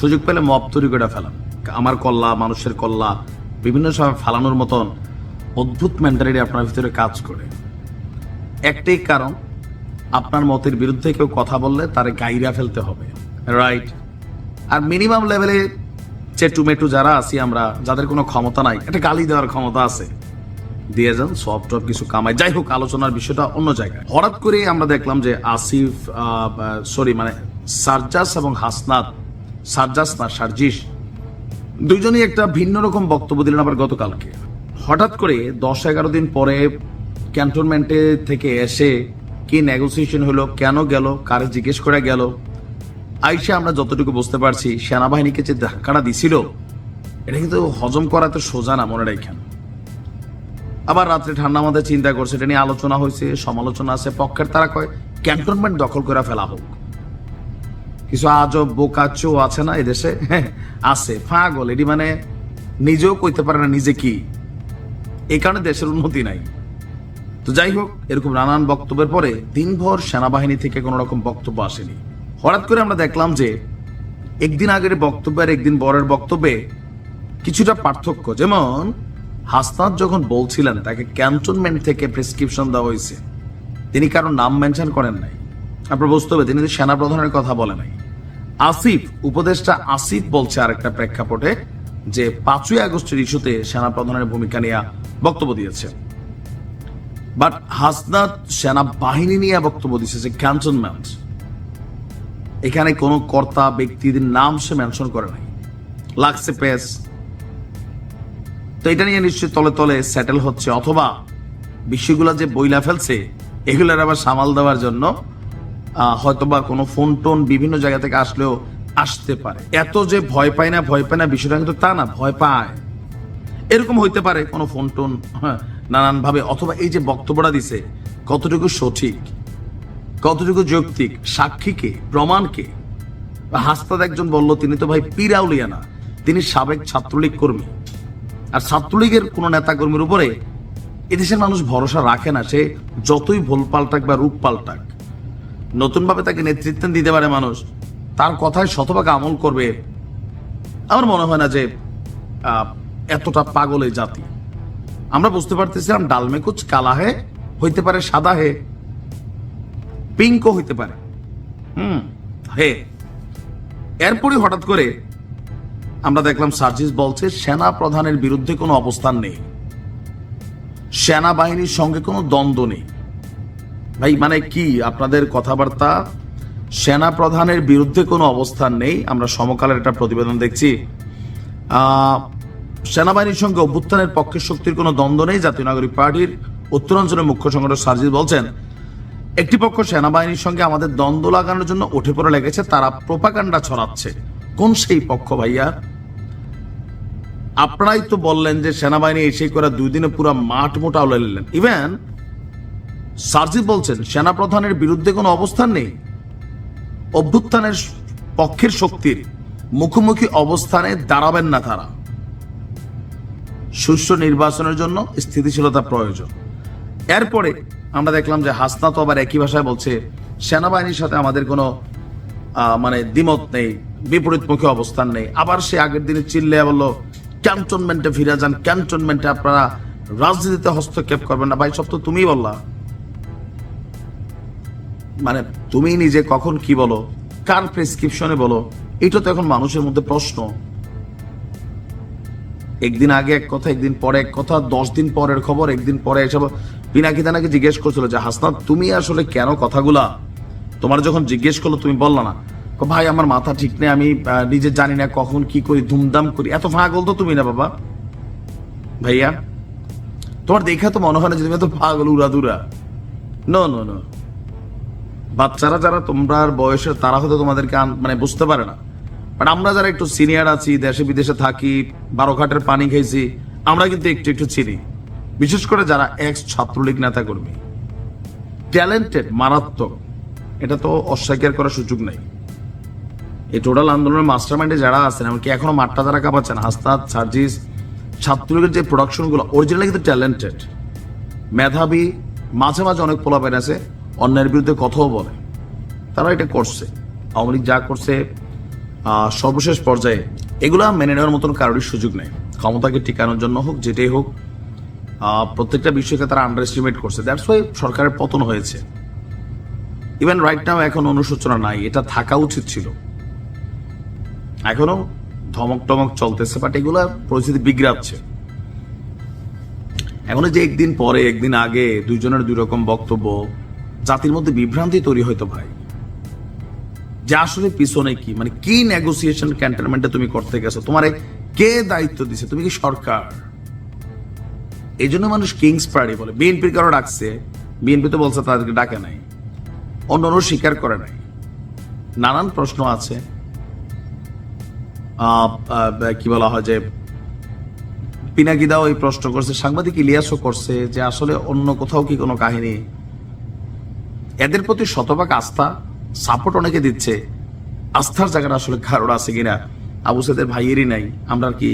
সুযোগ পেলে মব তৈরি করে ফেলাম। আমার কল্লা, মানুষের কল্লা, বিভিন্ন সময় ফালানোর মতন অদ্ভুত মেন্টালিটি আপনার ভিতরে কাজ করে। একটাই কারণ, আপনার মতের বিরুদ্ধে কেউ কথা বললে তারে গাইরা ফেলতে হবে রাইট আর মিনিমাম লেভেলে চেটু মেটু যারা আছি আমরা, যাদের কোনো ক্ষমতা নাই, একটা গালি দেওয়ার ক্ষমতা আছে, দিয়ে যান, সব টপ কিছু কামায় যাই হোক, আলোচনার বিষয়টা অন্য জায়গায়। হঠাৎ করে আমরা দেখলাম যে আসিফ সরি মানে সার্জাস এবং হাসনাত সার্জাস না সার্জিস। দুইজনই একটা ভিন্ন রকম বক্তব্য দিলেন আবার গতকালকে। হঠাৎ করে দশ এগারো দিন পরে ক্যান্টনমেন্টে থেকে এসে কি নেগোসিয়েশন হলো, কেন গেল, কারে জিজ্ঞেস করে গেল, আইসে আমরা যতটুকু বুঝতে পারছি সেনাবাহিনীকে যে ধাক্কাটা দিছিল, এটা কিন্তু হজম করা তো সোজা না, মনে রাখেন। আবার রাত্রে ঠান্ডা মাথায় চিন্তা করছে, এটা নিয়ে আলোচনা হয়েছে, সমালোচনা আছে, পক্ষের তারা কয়, ক্যান্টনমেন্ট দখল করে ফেলা হোক। কিছু আজব বোকাচো আছে না এদেশে? হ্যাঁ, আছে। ফাগল এটি মানে নিজেও কইতে পারে না নিজে কি। এই কারণে দেশের উন্নতি নাই। তো যাই হোক এরকম নানান বক্তব্যের পরে দিনভর সেনাবাহিনী থেকে কোনো রকম বক্তব্য আসেনি। হঠাৎ করে আমরা দেখলাম যে একদিন আগের বক্তব্য আর একদিন বরের বক্তব্যে কিছুটা পার্থক্য। যেমন হাসনাত যখন বলছিলেন তাকে ক্যান্টনমেন্ট থেকে প্রেসক্রিপশন দেওয়া হয়েছে। তিনি কারও নাম মেনশন করেন নাই। আপনার বুঝতে হবে, তিনি সেনাপ্রধানের কথা বলে নাই। আসিফ, উপদেষ্টা আসিফ বলছে আরেকটা প্রেক্ষাপটে যে পাঁচই আগস্টের ইস্যুতে সেনাপ্রধানের ভূমিকা নিয়ে বক্তব্য দিয়েছে। বাট হাসনাত সেনাবাহিনী নিয়ে বক্তব্য দিচ্ছে যে ক্যান্টনমেন্ট, এখানে কোনো কর্তা ব্যক্তিদের নাম সে মেনশন করে নাই। লাগছে পেস তো এটা নিয়ে নিশ্চয়ই তলে তলে সেটেল হচ্ছে, অথবা বিষয়গুলো যে বইলা ফেলছে, এগুলোর আবার সামাল দেওয়ার জন্য হয়তোবা কোনো ফোন টোন বিভিন্ন জায়গা থেকে আসলেও আসতে পারে। এত যে ভয় পায় না ভয় পায় না বিষয়টা কিন্তু তা না ভয় পায়। এরকম হইতে পারে কোনো ফোন টোন হ্যাঁ, নানান ভাবে অথবা এই যে বক্তব্যটা দিছে কতটুকু সঠিক কতটুকু যৌক্তিক সাক্ষীকে প্রমাণকে হাসপাত একজন বলল তিনি তো ভাই পিরাউলিয়া না তিনি সাবেক ছাত্রলীগ কর্মী। আর ছাত্রলীগের কোনো নেতা কর্মীর উপরে এদেশের মানুষ ভরসা রাখে না সে যতই ভুল পাল্টাক বা রূপ পাল্টাক। নতুনভাবে তাকে নেতৃত্ব দিতে পারে মানুষ, তার কথায় শতভাগ আমল করবে। আমার মনে হয় না যে এতটা পাগল জাতি। আমরা বুঝতে পারতেছিলাম ডালমে কুচ কালা হে, হইতে পারে সাদা হে, পিঙ্কও হইতে পারে। হুম, হে। এরপরে হঠাৎ করে আমরা দেখলাম সার্জিস বলছে সেনা প্রধানের বিরুদ্ধে কোনো অবস্থান নেই। সেনাবাহিনীর সঙ্গে কোনো দ্বন্দ্ব নেই। ভাই মানে কি? আপনাদের কথাবার্তা, সেনা প্রধানের বিরুদ্ধে কোনো অবস্থান নেই। আমরা সমকালের একটা প্রতিবেদন দেখছি। সেনাবাহিনীর সঙ্গে অভ্যুত্থানের পক্ষের শক্তির কোনো দ্বন্দ্ব নেই। জাতীয় নাগরিক পার্টির উত্তরাঞ্চলের মুখ্য সংগঠক সার্জিস বলছেন, একটি পক্ষ সেনাবাহিনীর সঙ্গে আমাদের দ্বন্দ্ব লাগানোর জন্য উঠে পড়ে লেগেছে, তারা প্রোপাগান্ডা ছড়াচ্ছে। কোন সেই পক্ষ ভাইয়া? আপনারাই তো বললেন যে সেনাবাহিনী এসে করে দুই দিনে পুরো মাঠ মোটা নিলেন। ইভেন সার্জি বলছেন, সেনাপ্রধানের বিরুদ্ধে কোনো অবস্থান নেই। অভ্যুত্থানের পক্ষের শক্তির মুখোমুখি অবস্থানে দাঁড়াবেন না তারা। সুষ্ঠু নির্বাচনের জন্য স্থিতিশীলতা প্রয়োজন। এরপরে আমরা দেখলাম যে হাসনা তো আবার একই ভাষায় বলছে, সেনাবাহিনীর সাথে আমাদের কোনো মানে দ্বিমত নেই, বিপরীতমুখী অবস্থান নেই। আবার সে আগের দিনে চিল্লে বলল, ক্যান্টনমেন্টে ফিরে যান, ক্যান্টনমেন্টে আপনারা রাজনীতিতে হস্তক্ষেপ করবেন না। ভাই, সব তো তুমিই বললা। মানে তুমি নিজে কখন কি বলো? কার প্রেসক্রিপশনে বলো? এটা তো এখন মানুষের মধ্যে প্রশ্ন। একদিন আগে এক কথা, একদিন পরে এক কথা, দশ দিন পরের খবর, একদিন পরে এসব। পিনাকি তানাকে জিজ্ঞেস করছিল যে, হাসনাত, তুমি আসলে কেন কথাগুলা? তোমার যখন জিজ্ঞেস করল, তুমি বললা না। ভাই, আমার মাথা ঠিক নেই, আমি নিজে জানি না কখন কি করি, ধুমধাম করি। এত পাগল তো তুমি না, বাবা। ভাইয়া, তোমার দেখা তো মনে হয় না যে তুমি এত পাগল, উড়াদুরা। নো নো নো বাচ্চারা যারা তোমরা বয়সের তারা হয়তো তোমাদেরকে মানে বুঝতে পারে না। বাট আমরা যারা একটু সিনিয়র আছি, দেশে, বিদেশে থাকি বারো ঘাটের পানি খেয়েছি আমরা কিন্তু একটু একটু চিনি। বিশেষ করে যারা এক্স ছাত্রলীগ নেতা কর্মী ট্যালেন্টেড মারাত্মক। এটা তো অস্বীকার করার সুযোগ নাই। এই টোটাল আন্দোলনের মাস্টার মাইন্ডে যারা আছেন, এমনকি এখনও মাঠটা যারা কাঁপাচ্ছেন, হাস্তাদ, সার্জিস, ছাত্রলীগের যে প্রোডাকশনগুলো অরিজিনালি কিন্তু ট্যালেন্টেড মেধাবী, মাঝে মাঝে অনেক পোলাপেন আছে অন্যের বিরুদ্ধে কথাও বলে। তারা এটা করছে। আওয়ামী লীগ যা করছে সর্বশেষ পর্যায়ে এগুলা মেনে নেওয়ার মতন কারোরই সুযোগ নেই। ক্ষমতাকে টিকানোর জন্য হোক, যেটাই হোক প্রত্যেকটা বিষয়কে তারা আন্ডার এস্টিমেট করছে। দ্যাটস ওয়াই সরকারের পতন হয়েছে। ইভেন রাইট নাও এখন অনুশোচনা নাই। এটা থাকা উচিত ছিল। এখনও ধমক টমক চলতেছে বাট এগুলা পরিস্থিতি বিগড়াচ্ছে। এখনও যে একদিন পরে, একদিন আগে দুইজনের দুই রকম বক্তব্য জাতির মধ্যে বিভ্রান্তি তৈরি হয়তো ভাই যে আসলে পিছনে কি? মানে কি নেগোসিয়েশন ক্যান্টনমেন্টে তুমি করতে গেছো? তোমার কে দায়িত্ব দিছে? তুমি কি সরকার? এই জন্য মানুষ কিংস পার্টি বলে। বিএনপির কারও ডাকছে। বিএনপি তো বলছে তাদেরকে ডাকে নাই। অন্য স্বীকার করে নাই। নানান প্রশ্ন আছে। কি বলা হয় যে, পিনাকিদাও এই প্রশ্ন করছে। সাংবাদিক ইলিয়াসও করছে যে আসলে অন্য কোথাও কি কোনো কাহিনী এদের প্রতি শতভাগ আস্থা সাপোর্ট অনেকে দিচ্ছে। আস্থার জায়গাটা আসলে কারোর আছে কিনা? আবু সাদের ভাইয়েরই নাই। আমরা কি